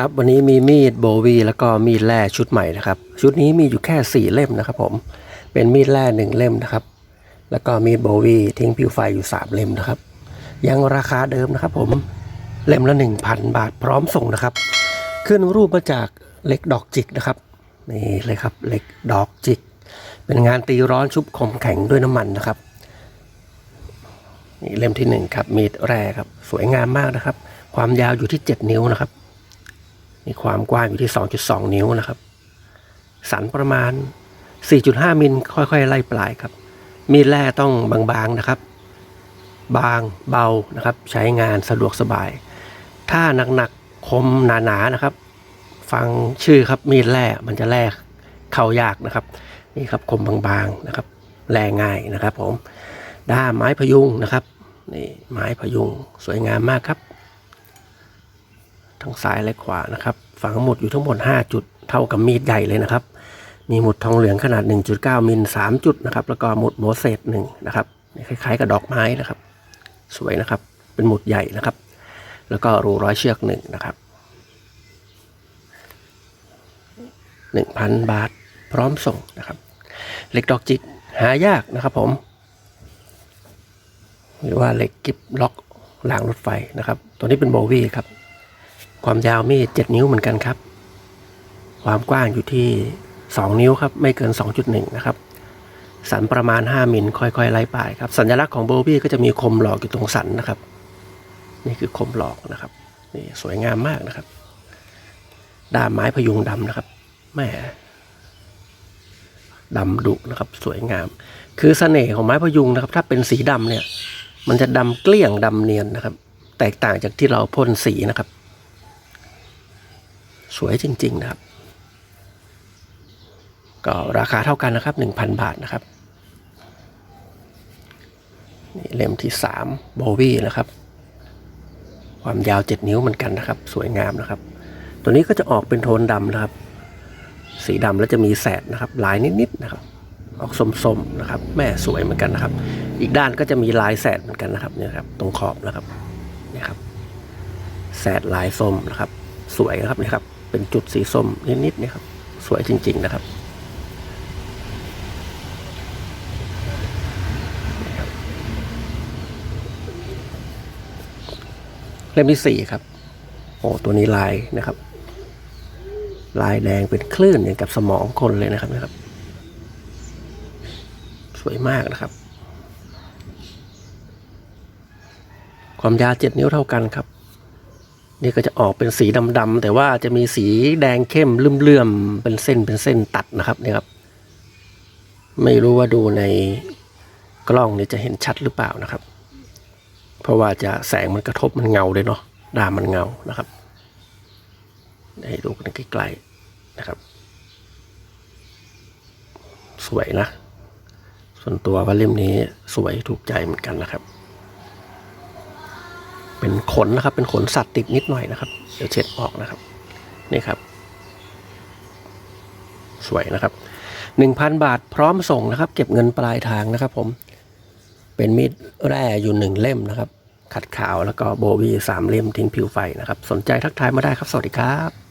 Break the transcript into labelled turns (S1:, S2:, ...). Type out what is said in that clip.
S1: ครับวันนี้มีมีดโบวีแล้วก็มีดแร่ชุดใหม่นะครับ ชุดนี้มีอยู่แค่สี่เล่มนะครับผมเป็นมีดแร่หนึ่งเล่มนะครับ แล้วก็มีดโบวีทิ้งผิวไฟอยู่สามเล่มนะครับ ยังราคาเดิมนะครับ ผมเล่มละ 1,000 บาทพร้อมส่งนะครับ ขึ้นรูปมาจากเหล็กดอกจิกนะครับนี่เลยครับเหล็กดอกจิก เป็นงานตีร้อนชุบคมแข็งด้วยน้ำมันนะครับนี่เล่มที่หนึ่งครับมีดแร่ครับสวยงามมากนะครับ ความยาวอยู่ที่ 7 นิ้วนะครับ มีความกว้างอยู่ที่ 2.2 นิ้วนะครับ สันประมาณ 4.5 มิลค่อยๆ ไล่ปลายครับ มีดแร่ต้องบางๆนะครับ บางเบานะครับ ใช้งานสะดวกสบาย ถ้าหนักๆคมหนาๆนะครับ ฟังชื่อครับมีดแร่มันจะแร่เข้ายากนะครับนี่ครับคมบางๆนะครับ แร่ง่ายนะครับ ผมด้ามไม้พยุงนะครับนี่ไม้พยุงสวยงามมากครับ ทั้งซ้ายและขวานะครับฝังหมุดอยู่ทั้งหมด 5 จุดเท่ากับมีดใหญ่เลยนะครับ มีหมุดทองเหลืองขนาด 1.9 มิล 3 จุดนะครับ แล้วก็หมุดโมเสสหนึ่งนะครับคล้ายๆกับดอกไม้นะครับ สวยนะครับ เป็นหมุดใหญ่นะครับ แล้วก็รูร้อยเชือกหนึ่งนะครับ1,000 บาทพร้อมส่งนะครับ เหล็กดอกจิกหายากนะครับผม หรือว่าเหล็กกิบล็อกรางรถไฟนะครับ ตัวนี้เป็นโบวี่ครับ ความยาวมีด7นิ้วเหมือนกันครับ ความกว้างอยู่ที่ 2 นิ้วครับ ไม่เกิน 2.1 นะครับ สันประมาณ 5มิลค่อยๆไล่ปลายครับ สัญลักษณ์ของโบวี่ก็จะมีคมหลอกอยู่ตรงสันนะครับ นี่คือคมหลอกนะครับ นี่สวยงามมากนะครับ ด้ามไม้พยุงดำนะครับแม่ดำดุนะครับ สวยงาม คือเสน่ห์ของไม้พยุงนะครับ ถ้าเป็นสีดำเนี่ย มันจะดำเกลี้ยงดำเนียนนะครับ แตกต่างจากที่เราพ่นสีนะครับ สวยจริง ๆ นะครับ ก็ราคาเท่ากันนะครับ 1,000 บาทนะครับนี่เล่มที่3โบวี่นะครับ ความยาว 7 นิ้วเหมือนกันนะครับ สวยงามนะครับ ตัวนี้ก็จะออกเป็นโทนดำนะครับ สีดำแล้วจะมีแสดนะครับ ลายนิดๆนะครับ ออกส้มๆนะครับ แม่สวยเหมือนกันนะครับ อีกด้านก็จะมีลายแสดเหมือนกันนะครับเนี่ยครับ ตรงขอบนะครับเนี่ยครับแสดลายส้มนะครับ สวยนะครับเนี่ยครับ เป็นจุดสีส้มนิดๆนี่ครับ สวยจริง ๆ นะครับ เล่มที่สี่ครับ โอ้ตัวนี้ลายนะครับ ลายแดงเป็นคลื่นอย่างกับสมองคนเลยนะครับนะครับ สวยมากนะครับ ความยาวเจ็ดนิ้วเท่ากันครับ นี่ก็จะออกเป็นสีดำๆแต่ว่าจะมีสีแดงเข้มเลื่อมๆเป็นเส้นเป็นเส้นตัดนะครับนี่ครับ ไม่รู้ว่าดูในกล้องนี่จะเห็นชัดหรือเปล่านะครับ เพราะว่าจะแสงมันกระทบมันเงาเลยเนาะดามันเงานะครับให้ดูกันใกล้ๆนะครับ สวยนะ ส่วนตัวว่าเล่มนี้สวยถูกใจเหมือนกันนะครับ เป็นขนนะครับ เป็นขนสัตว์ติดนิดหน่อยนะครับ เดี๋ยวเช็ดออกนะครับ นี่ครับ สวยนะครับหนึ่งพันบาทพร้อมส่งนะครับ เก็บเงินปลายทางนะครับ ผม เป็นมีดแร่อยู่หนึ่งเล่มนะครับ ขัดขาวแล้วก็โบวีสามเล่มทิ้งผิวไฟนะครับ สนใจทักทายมาได้ครับ สวัสดีครับ